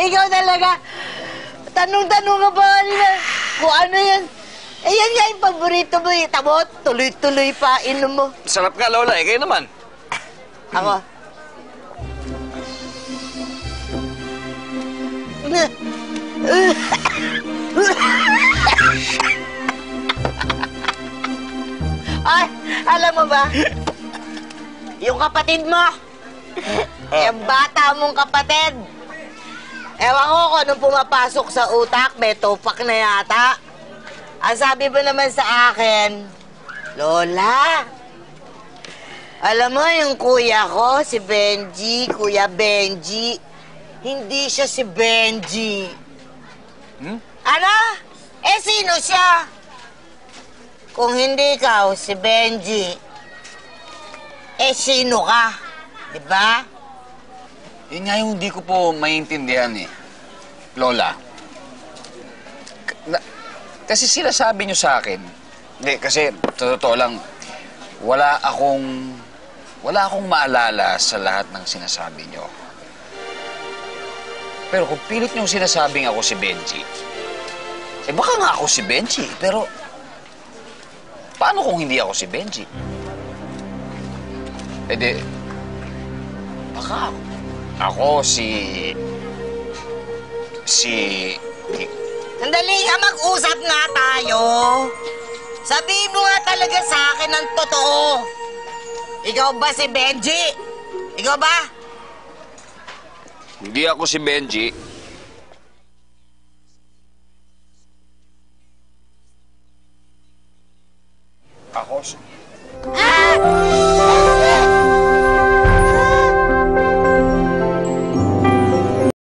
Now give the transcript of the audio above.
Ikaw talaga. Tanong-tanong ka pa kanina. Kung ano yan. Eh, yan nga yung paborito mo. eh. Tamo, tuloy-tuloy pa inom mo. Sarap nga, Lola. Eh, kayo naman. Ako. Ay, alam mo ba? Yung kapatid mo. Yung bata mong kapatid. Ewan ko kung anong pumapasok sa utak, may tupak na yata. Ang sabi mo naman sa akin, Lola, alam mo, yung kuya ko, si Benji, Kuya Benji, hindi siya si Benji. Hmm? Ano? Eh, sino siya? Kung hindi ikaw, si Benji, eh, sino ka? Di ba? Yun nga yung hindi ko po maintindihan eh. Lola. K- na- kasi sinasabi nyo sa akin, hindi, kasi totoo lang, wala akong, wala akong maalala sa lahat ng sinasabi nyo. Pero kung pilit nyo sinasabing ako si Benji, eh baka nga ako si Benji, pero paano kung hindi ako si Benji? Eh di, baka ako ako si... Si... Sandali ka, mag-usap nga tayo. Sabihin mo nga talaga sa akin ang totoo. Ikaw ba si Benji? Ikaw ba? Hindi ako si Benji. Ako si... Ah!